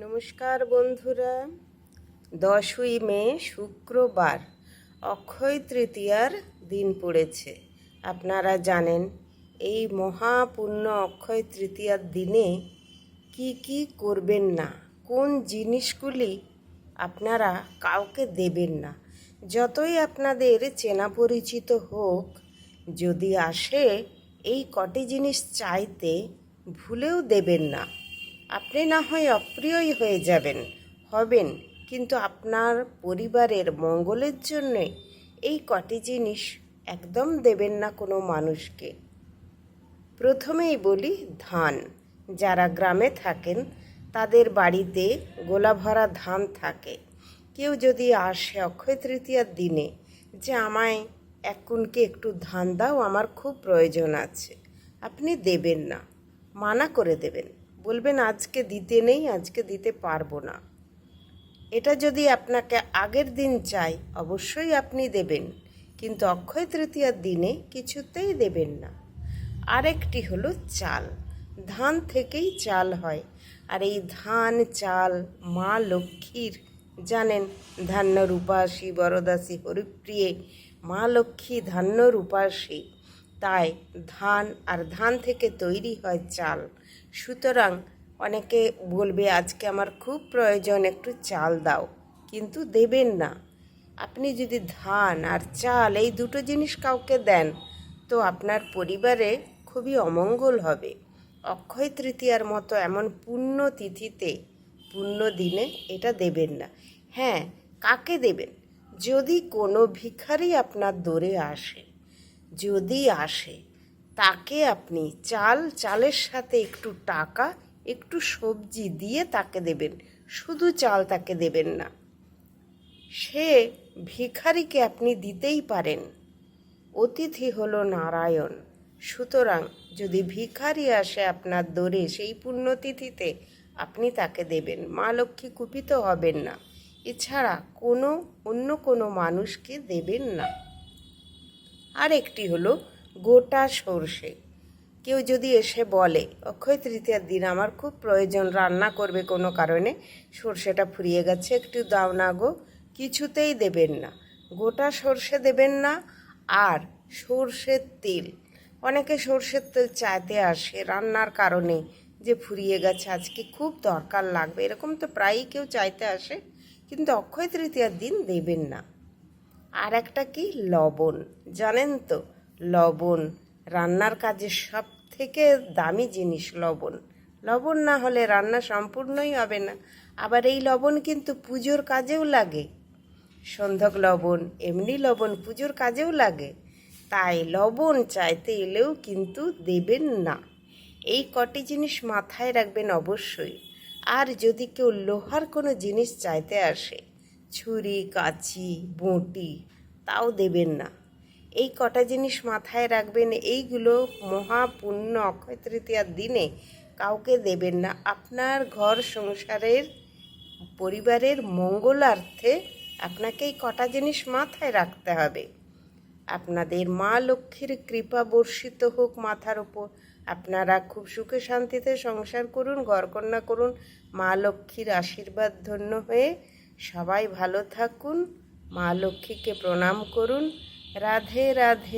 নমস্কার বন্ধুরা। দশই মে, শুক্রবার, অক্ষয় তৃতীয়ার দিন পড়েছে। আপনারা জানেন, এই মহাপূর্ণ অক্ষয় তৃতীয়ার দিনে কি কি করবেন না, কোন জিনিসগুলি আপনারা কাউকে দেবেন না। যতই আপনাদের চেনা পরিচিত হোক, যদি আসে এই কটি জিনিস চাইতে, ভুলেও দেবেন না। আপনি না হয় অপ্রিয়ই হয়ে যাবেন, হবেন, কিন্তু আপনার পরিবারের মঙ্গলের জন্যে এই কটি জিনিস একদম দেবেন না কোনো মানুষকে। প্রথমেই বলি ধান। যারা গ্রামে থাকেন, তাদের বাড়িতে গোলা ভরা ধান থাকে। কেউ যদি আসে অক্ষয় তৃতীয়ার দিনে, যে আমায় এক একটু ধান দাও, আমার খুব প্রয়োজন আছে। আপনি দেবেন না, মানা করে দেবেন। বলবেন, আজকে দিতে নেই, আজকে দিতে পারব না। এটা যদি আপনাকে আগের দিন চাই, অবশ্যই আপনি দেবেন। কিন্তু অক্ষয় তৃতীয়ার দিনে কিছুতেই দেবেন না। আরেকটি হলো চাল। ধান থেকেই চাল হয়। আর এই ধান, চাল, মা লক্ষ্মীর, জানেন ধান্য রূপাসী বরদাসী, হরিপ্রিয়ে, মা লক্ষ্মী ধান্য রূপাসী তাই ধান আর ধান থেকে তৈরি হয় চাল। সুতরাং অনেকে বলবে, আজকে আমার খুব প্রয়োজন, একটু চাল দাও। কিন্তু দেবেন না। আপনি যদি ধান আর চাল এই দুটো জিনিস কাউকে দেন, তো আপনার পরিবারে খুবই অমঙ্গল হবে। অক্ষয় তৃতীয়ার মতো এমন পুণ্য তিথিতে পুণ্য দিনে এটা দেবেন না। হ্যাঁ কাকে দেবেন? যদি কোনো ভিখারি আপনার দৌড়ে আসে যদি আসে, তাকে আপনি চাল, চালের সাথে একটু টাকা, একটু সবজি দিয়ে তাকে দেবেন। শুধু চাল তাকে দেবেন না। সে ভিখারিকে আপনি দিতেই পারেন। অতিথি হলো নারায়ণ। সুতরাং যদি ভিখারি আসে আপনার দোরে, সেই পুণ্যতিথিতে আপনি তাকে দেবেন। মা লক্ষ্মী কুপিত হবেন না। এছাড়া কোনো, অন্য কোনো মানুষকে দেবেন না। আর একটি হলো গোটা সর্ষে। কেউ যদি এসে বলে, অক্ষয় তৃতীয়ার দিন আমার খুব প্রয়োজন, রান্না করবে কোনো কারণে, সর্ষেটা ফুরিয়ে গেছে, একটু দাও না গো। কিছুতেই দেবেন না। গোটা সর্ষে দেবেন না, আর সর্ষের তেল। অনেকে সর্ষের তেল চাইতে আসে, রান্নার কারণে যে ফুরিয়ে গেছে, আজকে খুব দরকার লাগবে, এরকম তো প্রায়ই কেউ চাইতে আসে, কিন্তু অক্ষয় তৃতীয়ার দিন দেবেন না। আর একটা কি? লবণ। জানেন তো, লবণ রান্নার কাজে সব থেকে দামি জিনিস লবণ। লবণ না হলে রান্না সম্পূর্ণই হবে না। আবার এই লবণ কিন্তু পুজোর কাজেও লাগে। সন্ধক লবণ, এমনি লবণ পুজোর কাজেও লাগে। তাই লবণ চাইতে এলেও কিন্তু দেবেন না। এই কটি জিনিস মাথায় রাখবেন অবশ্যই। আর যদি কেউ লোহার কোনো জিনিস চাইতে আসে ছুরি, কাঁচি, বঁটি, তাও দেবেন না। এই কটা জিনিস মাথায় রাখবেন, এইগুলো মহাপুণ্য অক্ষয় তৃতীয়ার দিনে কাউকে দেবেন না। আপনার ঘর সংসারের, পরিবারের মঙ্গলার্থে আপনাকে এই কটা জিনিস মাথায় রাখতে হবে। আপনাদের মা লক্ষ্মীর কৃপা বর্ষিত হোক মাথার ওপর আপনারা খুব সুখে শান্তিতে সংসার করুন ঘরকন্যা করুন। মা লক্ষ্মীর আশীর্বাদ ধন্য হয়ে সবাই ভালো থাকুন মা লক্ষ্মীকে প্রণাম করুন রাধে রাধে।